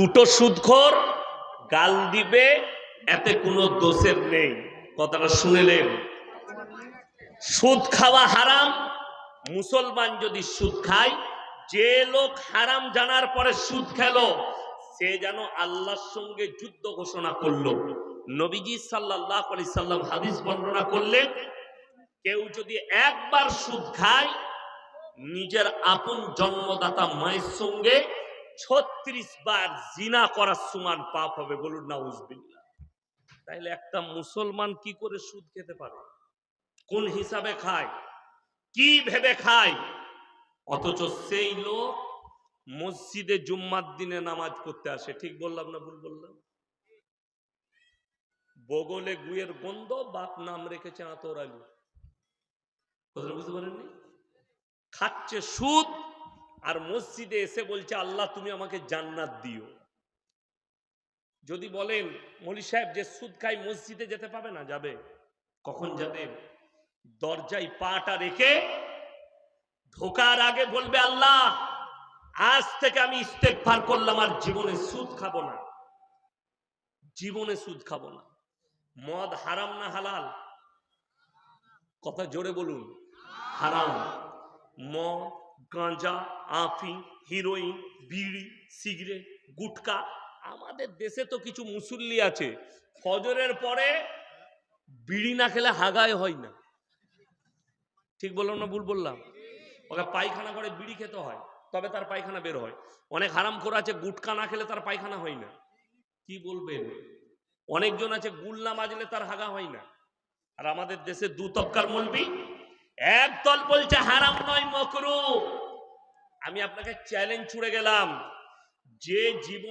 দুটো সুদখোর, গাল দিবে, এতে কোনো দোষের নেই। কথাটা শুনেলেন? সুদ খাওয়া হারাম, মুসলমান যদি সুদ খায়, যে লোক হারাম জানার পরে সুদ খেলো, সে যেন আল্লাহর সঙ্গে যুদ্ধ ঘোষণা করল। নবীজি সাল্লাহ আলি সাল্লাম হাদিস বর্ণনা করলেন, কেউ যদি একবার সুদ খায়, নিজের আপন জন্মদাতা মায়ের সঙ্গে ছত্রিশ বার জিনা করার সমান পাপ হবে, বলুন না উজবিল্লা তাইলে একটা মুসলমান কি করে সুদ খেতে পারে? কোন হিসাবে খায়? কি ভেবে খায়? অথচ সেই লোক মসজিদে জুম্মার দিনে নামাজ পড়তে আসে। ঠিক বললাম না ভুল বললাম? বগলে গুয়ের গন্ধ বাপ নাম রেখেছে আতর আলু। কথাটা বুঝতে পারেননি? খাচ্ছে সুদ আর মসজিদে এসে বলছে, আল্লাহ, তুমি আমাকে জান্নাত দিও। যদি বলেন, মলি সাহেব, যে সুদ খাই মসজিদে যেতে পাবে না? যাবে। কখন যাবে? দরজায় পাটা রেখে ঢোকার আগে বলবে, আল্লাহ, আজ থেকে আমি ইস্তেকফার করলাম, আর জীবনে সুদ খাব না। জীবনে সুদ খাব না। মদ হারাম না হালাল? কথা জোরে বলুন। হারাম। মদ গাঁজা আফিং হিরোইন, বিড়ি, সিগারেট, গুটকা। আমাদের দেশে তো কিছু মুসল্লি আছে, ফজরের পরে বিড়ি না খেলে হাগায় হয় না। ঠিক বললাম না ভুল বললাম? ওকে পায়খানা করে বিড়ি খেতে হয়, তবে তার পায়খানা বের হয়। অনেক হারাম করে আছে, গুটকা না খেলে তার পায়খানা হয় না। কি বলবেন? অনেকজন আছে গুল না মাজলে তার হাগা হয় না। আর আমাদের দেশে দু তবকার মলবি একদল বলছে হারাম নয় মকরু। আমি আপনাকে চ্যালেঞ্জ ছুড়ে গেলাম। যে জীবন